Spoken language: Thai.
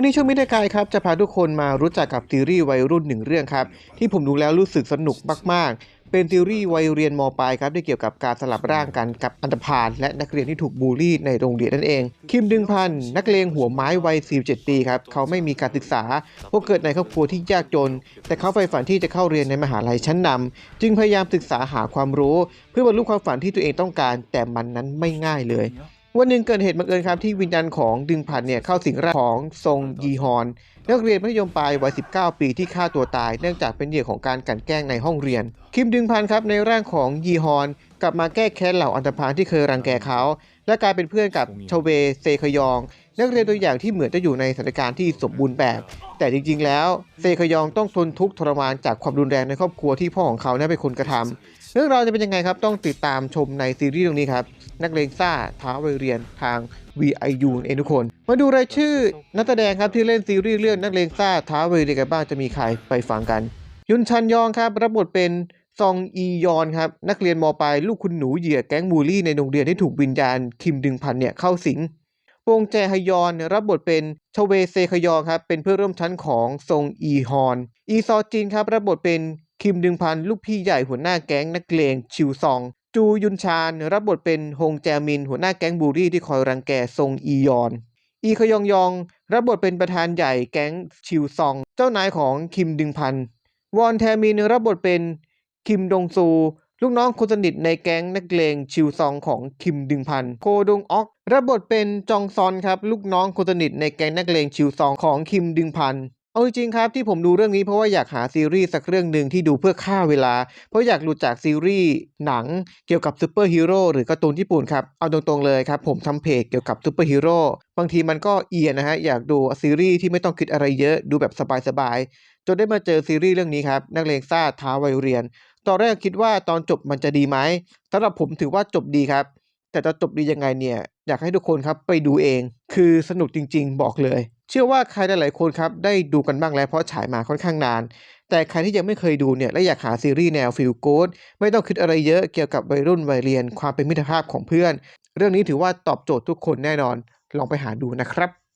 วันนี้ช่วงมิตรกายครับจะพาทุกคนมารู้จักกับซีรีส์วัยรุ่นหนึ่งเรื่องครับที่ผมดูแล้วรู้สึกสนุกมากๆ เป็นซีรีส์วัยเรียนมปลายครับที่เกี่ยวกับการสลับร่างกันกับอันธพาลและนักเรียนที่ถูกบูลลี่ในโรงเรียนนั่นเอง คิมดึงพันนักเลงหัวไม้วัย 47 ปีครับเขาไม่มีการศึกษาเพราะเกิดในครอบครัวที่ยากจน แต่เขาใฝ่ฝันที่จะเข้าเรียนในมหาลัยชั้นนำจึงพยายามศึกษาหาความรู้ เพื่อบรรลุความฝันที่ตัวเองต้องการ แต่มันนั้นไม่ง่ายเลย วันหนึ่งเกิดเหตุบังเอิญครับที่วิญญาณของดึงพันเนี่ยเข้าสิงร่างของทรงยีฮอนนักเรียนมัธยมปลายวัย 19 ปีที่ฆ่าตัวตาย เนื่องจากเป็นเหยื่อของการกลั่นแกล้งในห้องเรียน คิมดึงพันครับในร่างของยีฮอน กลับมาแก้แค้นเหล่าอันธพาลที่เคยรังแกเขา และกลายเป็นเพื่อนกับชเวเซคยอง นักเรียนตัวอย่างที่เหมือนจะอยู่ในสถานการณ์ที่สมบูรณ์แบบ แต่จริง ๆ แล้ว เซคยองต้องทนทุกข์ทรมานจากความรุนแรงในครอบครัวที่พ่อของเขาเนี่ยเป็นคนกระทำเรื่องราวจะเป็นยังไงครับต้องติดตามชมในซีรีส์ตรงนี้ครับนักเลงซ่าท้าวัยเรียนทาง VIU เองทุกคน มาดูรายชื่อนักแสดงครับที่เล่นซีรีส์เรื่องนักเลงซ่าท้าวัยเรียนกันบ้างจะมีใครไปฟังกัน ยุนชันยองครับรับบทเป็น ซองอียอนครับนักเรียนมปลายลูกคุณหนูเหยื่อแก๊งบูลลี่ในโรงเรียนที่ถูกวิญญาณคิมดึงพันเนี่ยเข้าสิงปงแจฮยอนรับบทเป็นชเวเซคยองครับเป็นเพื่อนร่วมชั้นของทรงอีฮอน อีซอจินครับรับบทเป็นคิมดึงพันลูกพี่ใหญ่หัวหน้าแก๊งนักเลงชิวซอง จูยุนชานรับบทเป็นฮงแจมิน หัวหน้าแก๊งบูลลี่ที่คอยรังแกทรงอียอน อีขยองยอง รับบทเป็นประธานใหญ่แก๊งชิวซอง เจ้านายของคิมดึงพันวอนแทมินรับบทเป็น คิมดงซู ลูกน้องคนสนิทในแก๊งนักเลงชิวซองของคิมดึงพัน โคดงออก รับบทเป็นจองซอนครับ ลูกน้องคนสนิทในแก๊งนักเลงชิวซองของคิมดึงพัน เอาจริงๆครับที่ผมดูเรื่องนี้เพราะว่าอยากหาซีรีส์สักเรื่องหนึ่งที่ดูเพื่อฆ่าเวลา เพราะอยากหลุดจากซีรีส์หนังเกี่ยวกับซูเปอร์ฮีโร่หรือการ์ตูนญี่ปุ่นครับ เอาตรงๆเลยครับ ผมทำเพจเกี่ยวกับซูเปอร์ฮีโร่บางทีมันก็เอียนนะฮะอยากดูซีรีส์ที่ไม่ต้องคิดอะไรเยอะดูแบบสบายๆจนได้มาเจอซีรีส์เรื่องนี้ครับนักเลงซ่าท้าวัยเรียน ตอนแรกคิดว่าตอนจบมันจะดีไหมสำหรับผมถือว่าจบดีครับ แต่จะจบดียังไงเนี่ยอยากให้ทุกคนครับไปดูเอง คือสนุกจริง ๆ บอกเลย เชื่อว่าใครหลายๆคนครับได้ดูกันบ้างแล้วเพราะฉายมาค่อนข้างนาน แต่ใครที่ยังไม่เคยดูเนี่ยและอยากหาซีรีส์แนวฟิลโกดไม่ต้องคิดอะไรเยอะเกี่ยวกับวัยรุ่นวัยเรียนความเป็นมิตรภาพของเพื่อน เรื่องนี้ถือว่าตอบโจทย์ทุกคนแน่นอน ลองไปหาดูนะครับ